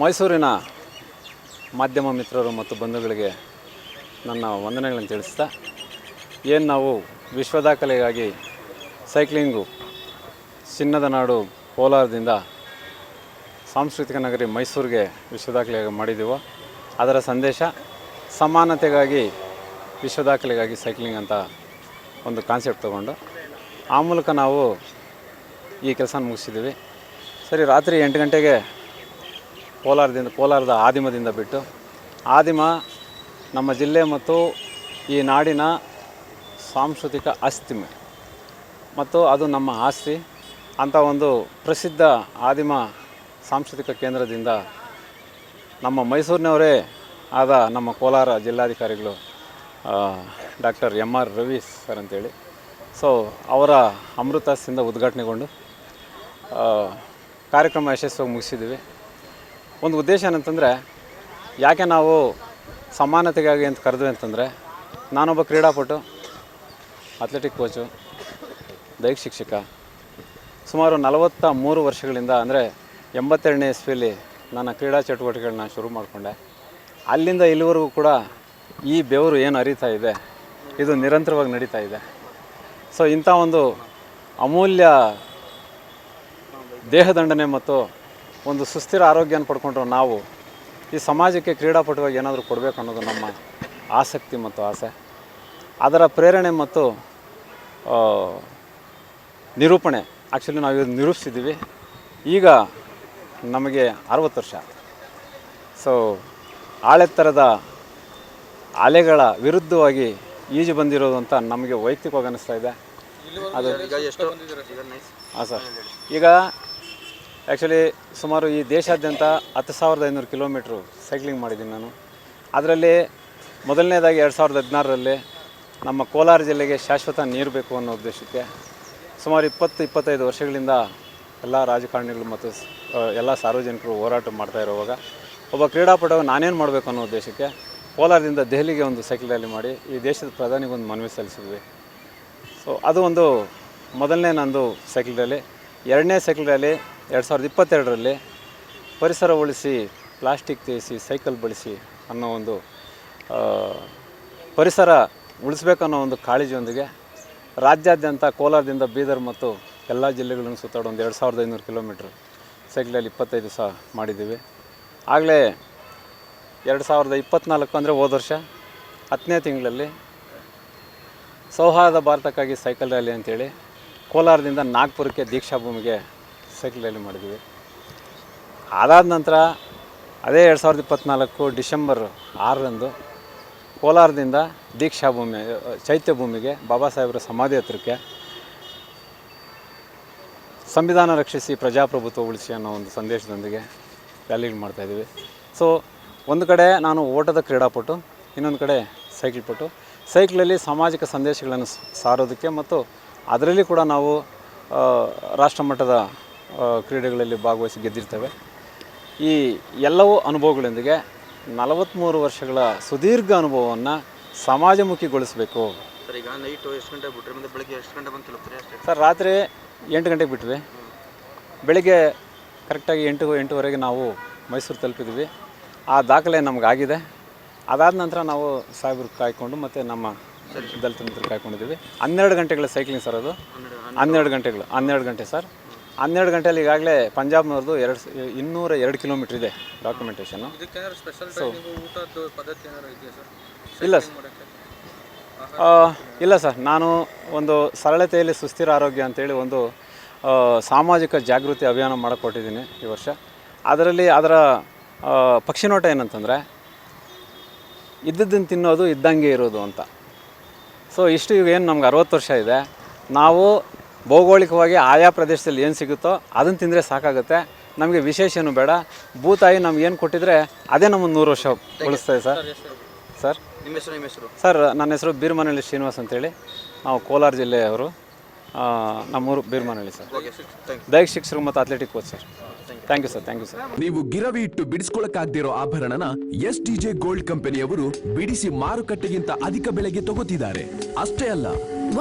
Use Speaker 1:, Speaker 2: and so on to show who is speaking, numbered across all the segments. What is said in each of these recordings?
Speaker 1: ಮೈಸೂರಿನ ಮಾಧ್ಯಮ ಮಿತ್ರರು ಮತ್ತು ಬಂಧುಗಳಿಗೆ ನನ್ನ ವಂದನೆಗಳನ್ನು ತಿಳಿಸ್ತಾ, ಏನು ನಾವು ವಿಶ್ವದಾಖಲೆಗಾಗಿ ಸೈಕ್ಲಿಂಗು, ಚಿನ್ನದ ನಾಡು ಕೋಲಾರದಿಂದ ಸಾಂಸ್ಕೃತಿಕ ನಗರಿ ಮೈಸೂರಿಗೆ ವಿಶ್ವ ದಾಖಲೆಯಾಗಿ ಮಾಡಿದ್ದೀವೋ ಅದರ ಸಂದೇಶ ಸಮಾನತೆಗಾಗಿ ವಿಶ್ವದಾಖಲೆಗಾಗಿ ಸೈಕ್ಲಿಂಗ್ ಅಂತ ಒಂದು ಕಾನ್ಸೆಪ್ಟ್ ತೊಗೊಂಡು, ಆ ಮೂಲಕ ನಾವು ಈ ಕೆಲಸ ಮುಗಿಸಿದ್ದೀವಿ. ಸರಿ, ರಾತ್ರಿ ಎಂಟು ಗಂಟೆಗೆ ಕೋಲಾರದಿಂದ, ಕೋಲಾರದ ಆದಿಮದಿಂದ ಬಿಟ್ಟು ಆದಿಮ ನಮ್ಮ ಜಿಲ್ಲೆ ಮತ್ತು ಈ ನಾಡಿನ ಸಾಂಸ್ಕೃತಿಕ ಅಸ್ತಿಮೆ ಮತ್ತು ಅದು ನಮ್ಮ ಆಸ್ತಿ. ಅಂಥ ಒಂದು ಪ್ರಸಿದ್ಧ ಆದಿಮ ಸಾಂಸ್ಕೃತಿಕ ಕೇಂದ್ರದಿಂದ ನಮ್ಮ ಮೈಸೂರಿನವರೇ ಆದ ನಮ್ಮ ಕೋಲಾರ ಜಿಲ್ಲಾಧಿಕಾರಿಗಳು doctor M R Ravi sir ಅಂತೇಳಿ. ಸೊ, ಅವರ ಅಮೃತಾಸಿಂದ ಉದ್ಘಾಟನೆಗೊಂಡು ಕಾರ್ಯಕ್ರಮ ಯಶಸ್ವಿಯಾಗಿ ಮುಗಿಸಿದ್ದೀವಿ. ಒಂದು ಉದ್ದೇಶ ಏನಂತಂದರೆ, ಯಾಕೆ ನಾವು ಸಮಾನತೆಗಾಗಿ ಅಂತ ಕರೆದ್ವಿ ಅಂತಂದರೆ, ನಾನೊಬ್ಬ ಕ್ರೀಡಾಪಟು ಅಥ್ಲೆಟಿಕ್ ಕೋಚು ದೈಹಿಕ ಶಿಕ್ಷಕ. ಸುಮಾರು ನಲವತ್ತ ಮೂರು ವರ್ಷಗಳಿಂದ ಅಂದರೆ ಎಂಬತ್ತೆರಡನೇ ಇಸ್ವಿಯಲ್ಲಿ ನನ್ನ ಕ್ರೀಡಾ ಚಟುವಟಿಕೆಗಳನ್ನ ಶುರು ಮಾಡಿಕೊಂಡೆ. ಅಲ್ಲಿಂದ ಇಲ್ಲಿವರೆಗೂ ಕೂಡ ಈ ಬೆವರು ಏನು ಅರಿತಾ ಇದೆ, ಇದು ನಿರಂತರವಾಗಿ ನಡೀತಾ ಇದೆ. ಸೊ ಇಂಥ ಒಂದು ಅಮೂಲ್ಯ ದೇಹದಂಡನೆ ಮತ್ತು ಒಂದು ಸುಸ್ಥಿರ ಆರೋಗ್ಯನ ಪಡ್ಕೊಂಡ್ರೆ ನಾವು ಈ ಸಮಾಜಕ್ಕೆ ಕ್ರೀಡಾಪಟುವಾಗಿ ಏನಾದರೂ ಕೊಡಬೇಕು ಅನ್ನೋದು ನಮ್ಮ ಆಸಕ್ತಿ ಮತ್ತು ಆಸೆ. ಅದರ ಪ್ರೇರಣೆ ಮತ್ತು ನಿರೂಪಣೆ. ಆ್ಯಕ್ಚುಲಿ ನಾವು ಇದು ನಿರೂಪಿಸಿದ್ದೀವಿ. ಈಗ ನಮಗೆ ಅರವತ್ತು ವರ್ಷ. ಸೊ ಆಳೆತ್ತರದ ಅಲೆಗಳ ವಿರುದ್ಧವಾಗಿ ಈಜು ಬಂದಿರೋದು ಅಂತ ನಮಗೆ ವೈಯಕ್ತಿಕವಾಗಿ ಅನ್ನಿಸ್ತಾ ಇದೆ. ಅದು ಹಾಂ ಸರ್. ಈಗ ಆ್ಯಕ್ಚುಲಿ ಸುಮಾರು ಈ ದೇಶಾದ್ಯಂತ ಹತ್ತು ಸಾವಿರದ ಐನೂರು ಕಿಲೋಮೀಟ್ರು ಸೈಕ್ಲಿಂಗ್ ಮಾಡಿದ್ದೀನಿ ನಾನು. ಅದರಲ್ಲಿ ಮೊದಲನೇದಾಗಿ ಎರಡು ಸಾವಿರದ ಹದಿನಾರರಲ್ಲಿ ನಮ್ಮ ಕೋಲಾರ ಜಿಲ್ಲೆಗೆ ಶಾಶ್ವತ ನೀರು ಬೇಕು ಅನ್ನೋ ಉದ್ದೇಶಕ್ಕೆ ಸುಮಾರು ಇಪ್ಪತ್ತು, ಇಪ್ಪತ್ತೈದು ವರ್ಷಗಳಿಂದ ಎಲ್ಲ ರಾಜಕಾರಣಿಗಳು ಮತ್ತು ಎಲ್ಲ ಸಾರ್ವಜನಿಕರು ಹೋರಾಟ ಮಾಡ್ತಾ ಇರುವಾಗ ಒಬ್ಬ ಕ್ರೀಡಾಪಟು ನಾನೇನು ಮಾಡಬೇಕು ಅನ್ನೋ ಉದ್ದೇಶಕ್ಕೆ ಕೋಲಾರದಿಂದ ದೆಹಲಿಗೆ ಒಂದು ಸೈಕಲ್ ರ್ಯಾಲಿ ಮಾಡಿ ಈ ದೇಶದ ಪ್ರಧಾನಿಗೆ ಒಂದು ಮನವಿ ಸಲ್ಲಿಸಿದ್ವಿ. ಸೊ ಅದು ಒಂದು ಮೊದಲನೇ ನಂದು ಸೈಕಲ್ ರ್ಯಾಲಿ ಎರಡನೇ ಸೈಕಲ್ ರ್ಯಾಲಿ ಎರಡು ಸಾವಿರದ ಇಪ್ಪತ್ತೆರಡರಲ್ಲಿ ಪರಿಸರ ಉಳಿಸಿ, ಪ್ಲಾಸ್ಟಿಕ್ ತೇಸಿ ಸೈಕಲ್ ಬಳಸಿ ಅನ್ನೋ ಒಂದು ಪರಿಸರ ಉಳಿಸ್ಬೇಕನ್ನೋ ಒಂದು ಕಾಳಜಿಯೊಂದಿಗೆ ರಾಜ್ಯಾದ್ಯಂತ ಕೋಲಾರದಿಂದ ಬೀದರ್ ಮತ್ತು ಎಲ್ಲ ಜಿಲ್ಲೆಗಳನ್ನು ಸುತ್ತಾಡೋ ಒಂದು ಎರಡು ಸಾವಿರದ ಐನೂರು ಕಿಲೋಮೀಟ್ರ್ ಸೈಕ್ಲಲ್ಲಿ ಇಪ್ಪತ್ತೈದು ದಿವಸ ಮಾಡಿದ್ದೀವಿ. ಆಗಲೇ ಎರಡು ಸಾವಿರದ ಇಪ್ಪತ್ತ್ನಾಲ್ಕು ಅಂದರೆ ಹೋದ ವರ್ಷ ಹತ್ತನೇ ತಿಂಗಳಲ್ಲಿ ಸೌಹಾರ್ದ ಭಾರತಕ್ಕಾಗಿ ಸೈಕಲ್ ರ್ಯಾಲಿ ಅಂತೇಳಿ ಕೋಲಾರದಿಂದ ನಾಗ್ಪುರಕ್ಕೆ ದೀಕ್ಷಾಭೂಮಿಗೆ ಸೈಕಲ್ ರ್ಯಾಲಿ ಮಾಡಿದ್ವಿ. ಅದಾದ ನಂತರ ಅದೇ ಎರಡು ಸಾವಿರದ ಇಪ್ಪತ್ತ್ನಾಲ್ಕು ಡಿಸೆಂಬರ್ ಆರರಂದು ಕೋಲಾರದಿಂದ ದೀಕ್ಷಾ ಭೂಮಿ, ಚೈತ್ಯ ಭೂಮಿಗೆ ಬಾಬಾ ಸಾಹೇಬರ ಸಮಾಧಿ ಹತ್ರಕ್ಕೆ ಸಂವಿಧಾನ ರಕ್ಷಿಸಿ ಪ್ರಜಾಪ್ರಭುತ್ವ ಉಳಿಸಿ ಅನ್ನೋ ಒಂದು ಸಂದೇಶದೊಂದಿಗೆ ರ್ಯಾಲಿಗಳು ಮಾಡ್ತಾಯಿದ್ದೀವಿ ಸೊ ಒಂದು ಕಡೆ ನಾನು ಓಟದ ಕ್ರೀಡಾಪಟು, ಇನ್ನೊಂದು ಕಡೆ ಸೈಕಲ್ ಪಟು. ಸೈಕಲಲ್ಲಿ ಸಾಮಾಜಿಕ ಸಂದೇಶಗಳನ್ನು ಸಾರೋದಕ್ಕೆ ಮತ್ತು ಅದರಲ್ಲಿ ಕೂಡ ನಾವು ರಾಷ್ಟ್ರಮಟ್ಟದ ಕ್ರೀಡೆಗಳಲ್ಲಿ ಭಾಗವಹಿಸಿ ಗೆದ್ದಿರ್ತೇವೆ. ಈ ಎಲ್ಲವೂ ಅನುಭವಗಳೊಂದಿಗೆ ನಲವತ್ತ್ಮೂರು ವರ್ಷಗಳ ಸುದೀರ್ಘ ಅನುಭವವನ್ನು ಸಮಾಜಮುಖಿಗೊಳಿಸಬೇಕು.
Speaker 2: ಸರ್ ಈಗ ನೈಟು ಎಷ್ಟು ಗಂಟೆ ಬಿಟ್ರಿ ಮತ್ತೆ ಬೆಳಗ್ಗೆ ಎಷ್ಟು ಗಂಟೆ ಬಂದು ತಲುಪ್ತಾರೆ ಅಷ್ಟೇ?
Speaker 1: ಸರ್ ರಾತ್ರಿ ಎಂಟು ಗಂಟೆಗೆ ಬಿಟ್ವಿ. ಬೆಳಿಗ್ಗೆ ಕರೆಕ್ಟಾಗಿ ಎಂಟು ಎಂಟುವರೆಗೆ ನಾವು ಮೈಸೂರು ತಲುಪಿದ್ವಿ. ಆ ದಾಖಲೆ ನಮಗಾಗಿದೆ. ಅದಾದ ನಂತರ ನಾವು ಸಾಹೇಬ್ರು ಕಾಯ್ಕೊಂಡು ಮತ್ತು ನಮ್ಮ ದಲಿತ ಮಿತ್ರ ಕಾಯ್ಕೊಂಡಿದ್ದೀವಿ. ಹನ್ನೆರಡು ಗಂಟೆಗಳ ಸೈಕ್ಲಿಂಗ್ ಸರ್ ಅದು. ಹನ್ನೆರಡು ಗಂಟೆಗಳು ಹನ್ನೆರಡು ಗಂಟೆ ಸರ್. ಹನ್ನೆರಡು ಗಂಟೆಯಲ್ಲಿ ಈಗಾಗಲೇ ಪಂಜಾಬ್ನವ್ರದ್ದು ಎರಡು ಇನ್ನೂರ ಎರಡು ಕಿಲೋಮೀಟ್ರ್ ಇದೆ ಡಾಕ್ಯುಮೆಂಟೇಷನ್ನು ಇಲ್ಲ ಸರ್. ಇಲ್ಲ ಸರ್. ನಾನು ಒಂದು ಸರಳತೆಯಲ್ಲಿ ಸುಸ್ಥಿರ ಆರೋಗ್ಯ ಅಂತೇಳಿ ಒಂದು ಸಾಮಾಜಿಕ ಜಾಗೃತಿ ಅಭಿಯಾನ ಮಾಡಿಕೊಟ್ಟಿದ್ದೀನಿ ಈ ವರ್ಷ. ಅದರಲ್ಲಿ ಅದರ ಆ, ಪಕ್ಷಿನೋಟ ಏನಂತಂದರೆ ಇದ್ದದ್ದನ್ನು ತಿನ್ನೋದು ಇದ್ದಂಗೆ ಇರೋದು ಅಂತ. ಸೊ ಇಷ್ಟು ಈಗ ಏನು ನಮ್ಗೆ ಅರವತ್ತು ವರ್ಷ ಇದೆ. ನಾವು ಭೌಗೋಳಿಕವಾಗಿ ಆಯಾ ಪ್ರದೇಶದಲ್ಲಿ ಏನು ಸಿಗುತ್ತೋ ಅದನ್ನು ತಿಂದರೆ ಸಾಕಾಗುತ್ತೆ. ನಮಗೆ ವಿಶೇಷ ಏನು ಬೇಡ. ಭೂತಾಯಿ ನಮ್ಗೆ ಏನು ಕೊಟ್ಟಿದ್ರೆ ಅದೇ ನಮ್ಮನ್ನು ನೂರು ವರ್ಷ ಉಳಿಸ್ತದೆ ಸರ್. ಸರ್?
Speaker 2: ನಿಮ್ಮ ಹೆಸರು ನಿಮ್ಮ ಹೆಸರು?
Speaker 1: ಸರ್ ನನ್ನ ಹೆಸರು ಬೀರ್ಮನಹಳ್ಳಿ ಶ್ರೀನಿವಾಸ್ ಅಂತೇಳಿ. ನಾವು ಕೋಲಾರ ಜಿಲ್ಲೆಯವರು. ಆ, ನಮ್ಮೂರು ಬೀರ್ಮನಹಳ್ಳಿ ಸರ್. ದೈಹಿಕ ಶಿಕ್ಷಕರು ಮತ್ತು athletic coach sir. Thank you sir thank you sir
Speaker 3: ನೀವು ಗಿರವಿ ಇಟ್ಟು ಬಿಡಿಸ್ಕೊಳಕ್ಕಾಗ್ದಿರೋ ಆಭರಣನ ಎಸ್ ಡಿಜೆ ಗೋಲ್ಡ್ ಕಂಪನಿಯವರು ಬಿಡಿಸಿ ಮಾರುಕಟ್ಟೆಗಿಂತ ಅಧಿಕ ಬೆಲೆಗೆ ತಗೋತಿದ್ದಾರೆ. ಅಷ್ಟೇ ಅಲ್ಲ.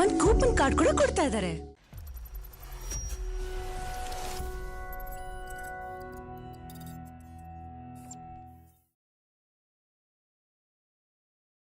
Speaker 4: ಒಂದು ಕೂಪನ್ ಕಾರ್ಡ್ ಕೂಡ ಕೊಡ್ತಾ ಇದಾರೆ